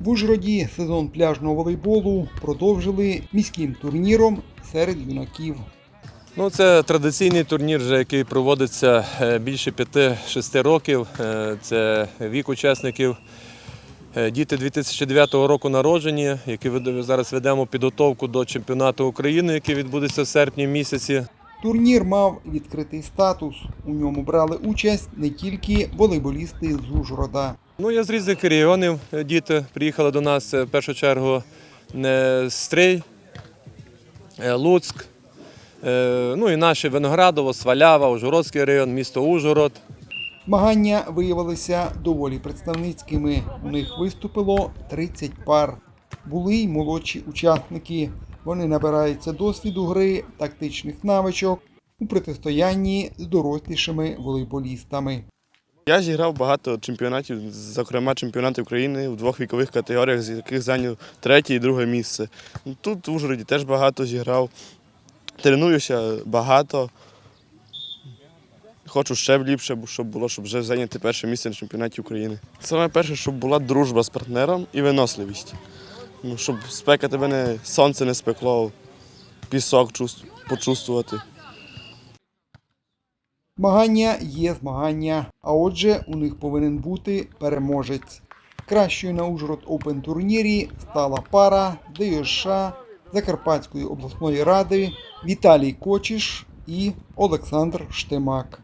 В Ужгороді сезон пляжного волейболу продовжили міським турніром серед юнаків. Ну, це традиційний турнір, вже який проводиться е, більше 5-6 років. Е, Це вік учасників. е, Діти 2009 року народжені, які зараз ведемо підготовку до чемпіонату України, який відбудеться в серпні місяці. Турнір мав відкритий статус. У ньому брали участь не тільки волейболісти з Ужгорода. Ну, я з різних регіонів діти приїхали до нас е, в першу чергу е, Стрий, е, Луцьк, ну і наші Виноградово, Свалява, Ужгородський район, місто Ужгород. Змагання виявилися доволі представницькими. У них виступило 30 пар. Були й молодші учасники. Вони набираються досвіду гри, тактичних навичок у протистоянні з дорослішими волейболістами. Я зіграв багато чемпіонатів, зокрема чемпіонати України в двох вікових категоріях, з яких зайняв третє і друге місце. Ну, Тут в Ужгороді теж багато зіграв. Тренуюся багато. Хочу ще ліпше, щоб було, щоб вже зайняти перше місце на чемпіонаті України. Саме перше, щоб була дружба з партнером і виносливість. Ну, щоб спека тебе не сонце не спекло, пісок чувс- почувствувати. Змагання є змагання, а отже, у них повинен бути переможець. Кращою на Ужгород Open турнірі стала пара ДЮШ Закарпатської обласної ради Віталій Кочіш і Олександр Штемак.